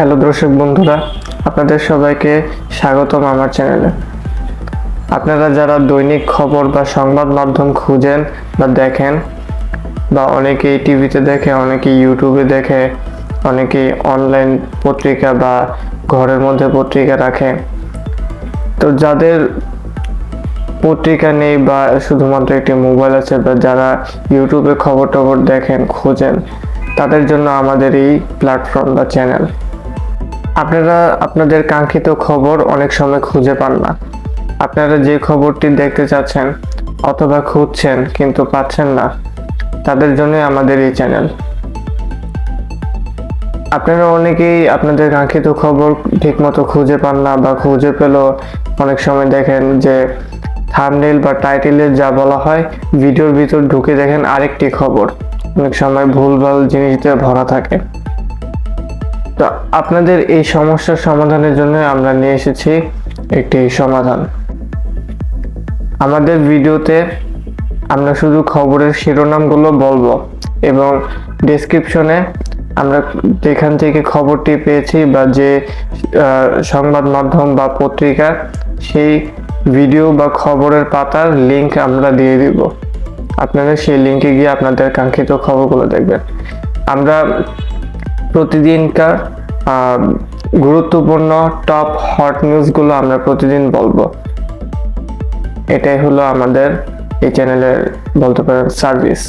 Hello দর্শক বন্ধুরা, আপনাদের সবাইকে স্বাগতম আমার চ্যানেলে। আপনারা যারা দৈনিক খবর বা সংবাদ মাধ্যম খুঁজেন বা দেখেন, বা অনেকেই টিভিতে দেখে, অনেকেই ইউটিউবে দেখে, অনেকেই অনলাইন পত্রিকা বা ঘরের মধ্যে পত্রিকা রাখে, তো যাদের পত্রিকা নেই বা শুধুমাত্র একটি মোবাইল আছে বা যারা ইউটিউবে খবর টবর দেখেন, খোঁজেন, তাদের জন্য আমাদের এই প্ল্যাটফর্ম বা চ্যানেল আপনারা আপনাদের কাঙ্ক্ষিত খবর অনেক সময় খুঁজে পান না। আপনারা যে খবরটি দেখতে চাচ্ছেন অথবা খুঁজছেন কিন্তু পাচ্ছেন না, তাদের জন্য আমাদের এই চ্যানেল। আপনারা অনেকেই আপনাদের কাঙ্ক্ষিত খবর ঠিকমতো খুঁজে পান না বা খুঁজে পেলেও অনেক সময় দেখেন যে থামনেল বা টাইটেলে যা বলা হয় ভিডিওর ভিতর ঢুকে দেখেন আরেকটি খবর। অনেক সময় ভুলভাল জিনিস দিয়ে ভরা থাকে। তো আপনাদের এই সমস্যার সমাধানের জন্য আমরা নিয়ে এসেছি একটি সমাধান। আমাদের ভিডিওতে আমরা শুধু খবরের শিরোনামগুলো বলব এবং ডেসক্রিপশনে আমরা যেখান থেকে খবরটি পেয়েছি বা যে সংবাদ মাধ্যম বা পত্রিকা, সেই ভিডিও বা খবরের পাতার লিংক আমরা দিয়ে দিব। আপনারা সেই লিংকে গিয়ে আপনাদের কাঙ্ক্ষিত খবরগুলো দেখবেন। আমরা প্রতিদিনকার গুরুত্বপূর্ণ টপ হট নিউজগুলো আমরা প্রতিদিন বলব। এটাই হলো আমাদের এই চ্যানেলের বলতে পারেন সার্ভিস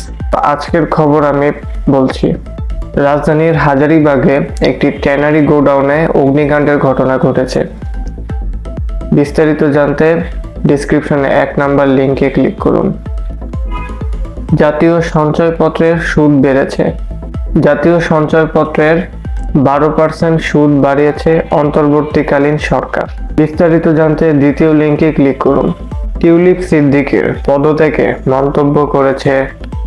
আজকের খবর আমি বলছি, রাজধানীর হাজারিবাগে একটি ট্যানারি গোডাউনে অগ্নিকাণ্ডের ঘটনা ঘটেছে। বিস্তারিত জানতে ডিসক্রিপশনে এক নাম্বার লিংকে ক্লিক করুন। জাতীয় সঞ্চয়পত্রের সুদ বেড়েছে। জাতীয় সঞ্চয়পত্রের বারো পার্সেন্ট সুদ বাড়িয়েছে অন্তর্বর্তীকালীন সরকার। বিস্তারিত জানতে দ্বিতীয় লিঙ্কে ক্লিক করুন। টিউলিপ সিদ্দিকের পদত্যাগে মন্তব্য করেছে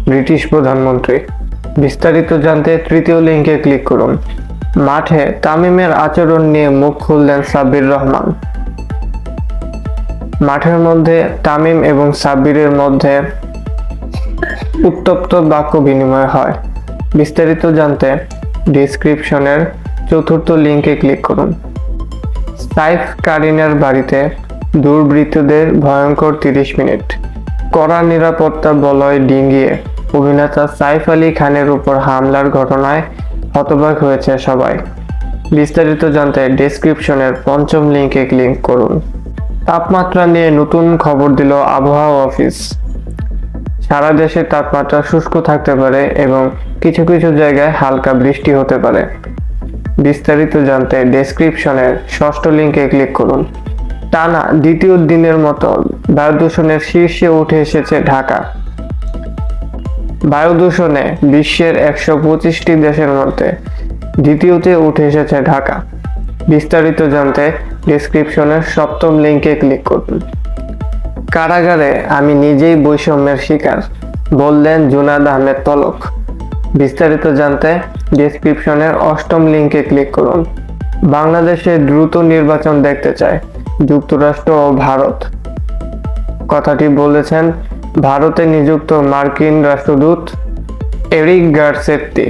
ব্রিটিশ প্রধানমন্ত্রী। বিস্তারিত জানতে তৃতীয় লিঙ্কে ক্লিক করুন। মাঠে তামিমের আচরণ নিয়ে মুখ খুললেন সাব্বির রহমান। মাঠের মধ্যে তামিম এবং সাব্বিরের মধ্যে উত্তপ্ত বাক্য বিনিময় হয়। বিস্তারিত জানতে ডিসক্রিপশনের চতুর্থ লিঙ্কে ক্লিক করুন। সাইফ কারিনার বাড়িতে দুর্বৃত্তদের ভয়ঙ্কর তিরিশ মিনিট। কড়া নিরাপত্তা বলয় ডিঙ্গিয়ে অভিনেতা সাইফ আলী খানের উপর হামলার ঘটনায় হতবাক হয়েছে সবাই। বিস্তারিত জানতে ডেসক্রিপশনের পঞ্চম লিঙ্কে ক্লিক করুন। তাপমাত্রা নিয়ে নতুন খবর দিল আবহাওয়া অফিস সারা দেশে তাপমাত্রা শুষ্ক থাকতে পারে এবং কিছু কিছু জায়গায় হালকা বৃষ্টি হতে পারে। বিস্তারিত জানতে ডেসক্রিপশনের ষষ্ঠ লিঙ্কে ক্লিক করুন। টানা দ্বিতীয় দিনের মতো বায়ু দূষণের শীর্ষে উঠে এসেছে ঢাকা। বায়ু দূষণে বিশ্বের একশো পঁচিশটি দেশের মধ্যে দ্বিতীয়তে উঠে এসেছে ঢাকা। বিস্তারিত জানতে ডেসক্রিপশনের সপ্তম লিঙ্কে ক্লিক করুন। কারাগারে আমি নিজেই বৈষম্যের শিকার, বললেন জুনাদ আহমেদ তলক। বিস্তারিত জানতে ডেসক্রিপশনের অষ্টম লিঙ্কে ক্লিক করুন। বাংলাদেশে দ্রুত নির্বাচন দেখতে চায় যুক্তরাষ্ট্র ও ভারত। কথাটি বলেছেন, ভারতে নিযুক্ত মার্কিন রাষ্ট্রদূত এরিক গার্সেত্তি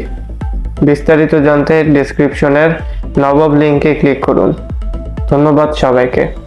বিস্তারিত জানতে ডেসক্রিপশনের নবম লিঙ্কে ক্লিক করুন। ধন্যবাদ সবাইকে।